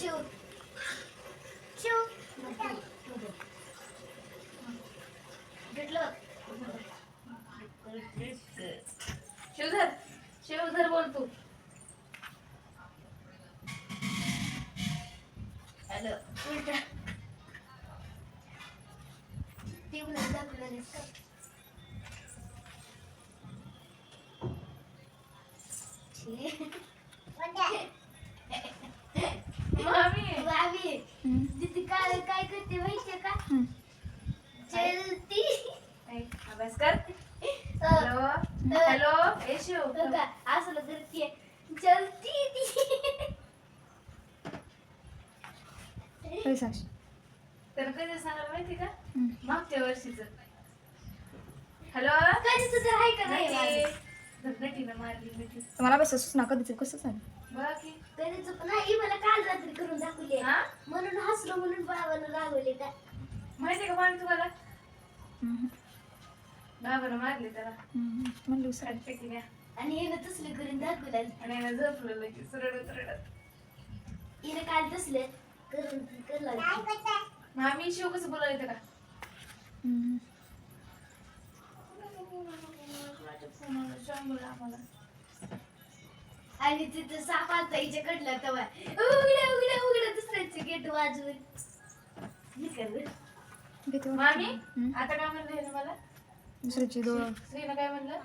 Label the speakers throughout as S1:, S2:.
S1: चू चू घेतलं शिवधर शिवधर
S2: बोल
S1: हॅलो
S3: उलटा
S1: ते उलट दाखवलं काय काय करते माहितीये का. चलती.
S2: अभ्यास कर. हॅलो हॅलो येशू
S1: असलं करते चलती ती?
S2: तर कधी सांगायला माहिती का. मागच्या वर्षीच. हॅलो?
S1: कधी तुझं आहे का नाही
S2: मारली
S3: बस सुचना कधीच कसं सांग?
S2: बघा की.
S1: कधीच पण नाही मला काल रात्री करून दाखवली
S2: हा?
S1: म्हणून हसलो म्हणून
S2: मामी तुम्हाला. बाबानं मारले त्याला.
S3: हम्म. म्हणलं
S1: आणि हिनं तसलं करून दाखवलं.
S2: आणि झोपलं लगेच रडत रडत.
S1: हिनं काल तसलं करून करला
S2: मामी शिव कसं बोलायला का
S3: हम्म.
S1: आणि तिथं साप आता हिच्याकडला तेव्हा. उघड्या उघड्या उघड्या दुसऱ्याचे गेट वाजवून.
S3: भीती वाटते.
S2: मामी
S3: हम्म.
S2: आता काय म्हणलं हे मला?
S3: दुसऱ्याची डोळ
S2: श्रीनं काय म्हणलं?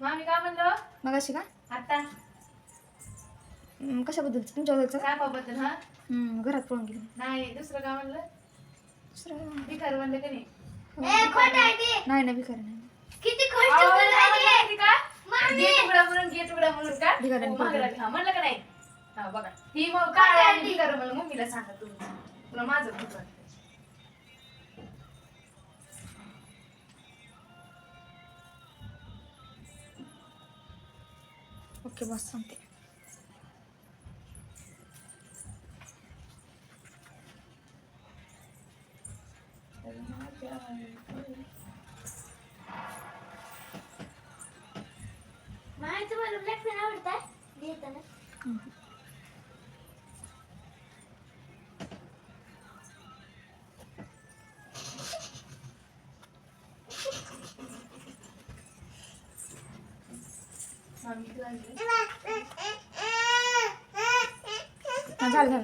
S2: मामी काय म्हणलं?
S3: मग अशी का?
S2: आता.
S3: हम्म, कशाबद्दल? तुमच्याबद्दलचं
S2: सापाबद्दल हा?
S3: हम्म, घरात पळून गेली?
S2: नाही दुसरं काय म्हणलं?
S3: दुसरं
S2: भिकार म्हणलं का नाही.
S1: ए खोटं आहे ते.
S3: नाही नाही भिकारी नाही.
S2: मला
S1: बोलताय ते.
S2: माहिती का? म्हणून गेट उघडा म्हणून का?
S3: भिकाऱ्याने
S2: हो, मागं. लागली. हा, म्हणलं का नाही? हा बघा. ही मग काय भिकार म्हणलं मम्मीला सांगा तुम्ही. तुला माझं
S3: ओके बस सांगते
S1: तुम्हाला ब्लॅक पेन आवडतात घेताना
S3: ঝাল ঝাল